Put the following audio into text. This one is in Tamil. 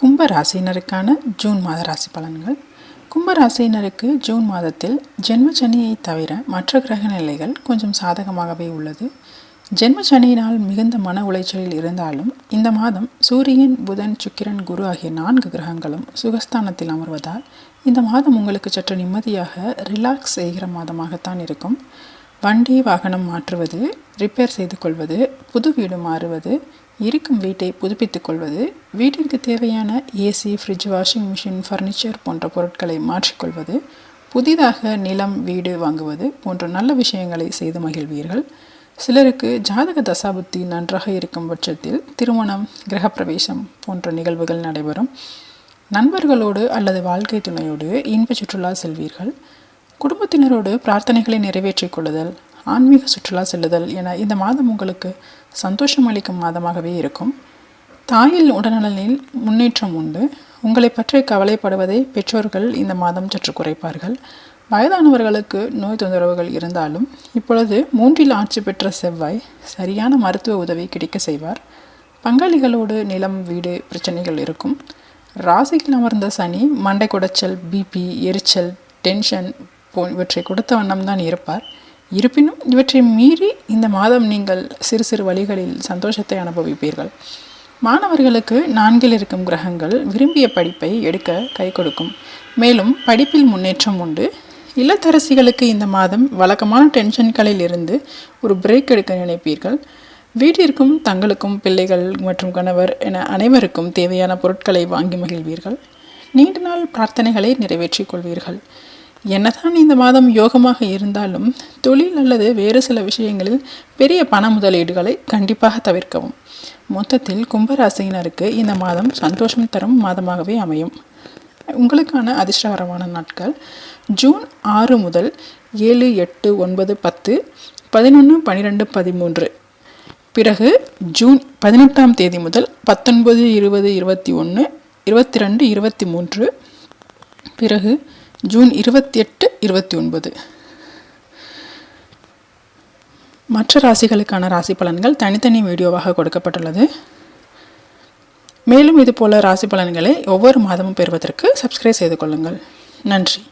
கும்ப ராசியினருக்கான ஜூன் மாத ராசி பலன்கள். கும்ப ராசியினருக்கு ஜூன் மாதத்தில் ஜென்ம சனியை தவிர மற்ற கிரக நிலைகள் கொஞ்சம் சாதகமாகவே உள்ளது. ஜென்ம சனியினால் மிகுந்த மன உளைச்சலில் இருந்தாலும் இந்த மாதம் சூரியன் புதன் சுக்கிரன் குரு ஆகிய நான்கு கிரகங்களும் சுகஸ்தானத்தில் அமர்வதால் இந்த மாதம் உங்களுக்கு சற்று நிம்மதியாக ரிலாக்ஸ் செய்கிற மாதமாகத்தான் இருக்கும். வண்டி வாகனம் மாற்றுவது ரிப்பேர் செய்து கொள்வது புது வீடு மாறுவது இருக்கும் வீட்டை புதுப்பித்துக் கொள்வது வீட்டிற்கு தேவையான AC fridge washing machine furniture போன்ற பொருட்களை மாற்றிக்கொள்வது புதிதாக நிலம் வீடு வாங்குவது போன்ற நல்ல விஷயங்களை செய்து மகிழ்வீர்கள். சிலருக்கு ஜாதக தசாபுத்தி நன்றாக இருக்கும் பட்சத்தில் திருமணம் கிரகப்பிரவேசம் போன்ற நிகழ்வுகள் நடைபெறும். நண்பர்களோடு அல்லது வாழ்க்கை துணையோடு இன்ப சுற்றுலா செல்வீர்கள். குடும்பத்தினரோடு பிரார்த்தனைகளை நிறைவேற்றிக் கொள்ளுதல் ஆன்மீக சுற்றுலா செல்லுதல் என இந்த மாதம் உங்களுக்கு சந்தோஷம் அளிக்கும் மாதமாகவே இருக்கும். தாயில் உடல்நலனில் முன்னேற்றம் உண்டு. உங்களை பற்றி கவலைப்படுவதை பெற்றோர்கள் இந்த மாதம் சற்று குறைப்பார்கள். வயதானவர்களுக்கு நோய் தொந்தரவுகள் இருந்தாலும் இப்பொழுது மூன்றில் ஆட்சி பெற்ற செவ்வாய் சரியான மருத்துவ உதவி கிடைக்க செய்வார். பங்காளிகளோடு நிலம் வீடு பிரச்சனைகள் இருக்கும். ராசியில் அமர்ந்த சனி மண்டை குடைச்சல் பிபி எரிச்சல் டென்ஷன் போ இவற்றை கொடுத்த வண்ணம் தான் இருப்பார். இருப்பினும் இவற்றை மீறி இந்த மாதம் நீங்கள் சிறு சிறு வழிகளில் சந்தோஷத்தை அனுபவிப்பீர்கள். மாணவர்களுக்கு நான்கில் இருக்கும் கிரகங்கள் விரும்பிய படிப்பை எடுக்க கை கொடுக்கும். மேலும் படிப்பில் முன்னேற்றம் உண்டு. இல்லத்தரசிகளுக்கு இந்த மாதம் வழக்கமான டென்ஷன்களில் இருந்து ஒரு பிரேக் எடுக்க நினைப்பீர்கள். வீட்டிற்கும் தங்களுக்கும் பிள்ளைகள் மற்றும் கணவர் என அனைவருக்கும் தேவையான பொருட்களை வாங்கி மகிழ்வீர்கள். நீண்ட நாள் பிரார்த்தனைகளை நிறைவேற்றிக் கொள்வீர்கள். என்னதான் இந்த மாதம் யோகமாக இருந்தாலும் தொழில் அல்லது வேறு சில விஷயங்களில் பெரிய பண முதலீடுகளை கண்டிப்பாக தவிர்க்கவும். மொத்தத்தில் கும்பராசியினருக்கு இந்த மாதம் சந்தோஷம் தரும் மாதமாகவே அமையும். உங்களுக்கான அதிர்ஷ்டகரமான நாட்கள் ஜூன் ஆறு முதல் ஏழு எட்டு ஒன்பது பத்து பதினொன்று பன்னிரெண்டு பதிமூன்று. பிறகு ஜூன் பதினெட்டாம் தேதி முதல் பத்தொன்பது இருபது இருபத்தி ஒன்று இருபத்தி ரெண்டு இருபத்தி மூன்று. பிறகு ஜூன் இருபத்தி எட்டு இருபத்தி ஒன்பது மற்ற ராசிகளுக்கான ராசி பலன்கள் தனித்தனி வீடியோவாக கொடுக்கப்பட்டுள்ளது. மேலும் இதுபோல ராசி பலன்களை ஒவ்வொரு மாதமும் பெறுவதற்கு சப்ஸ்கிரைப் செய்து கொள்ளுங்கள். நன்றி.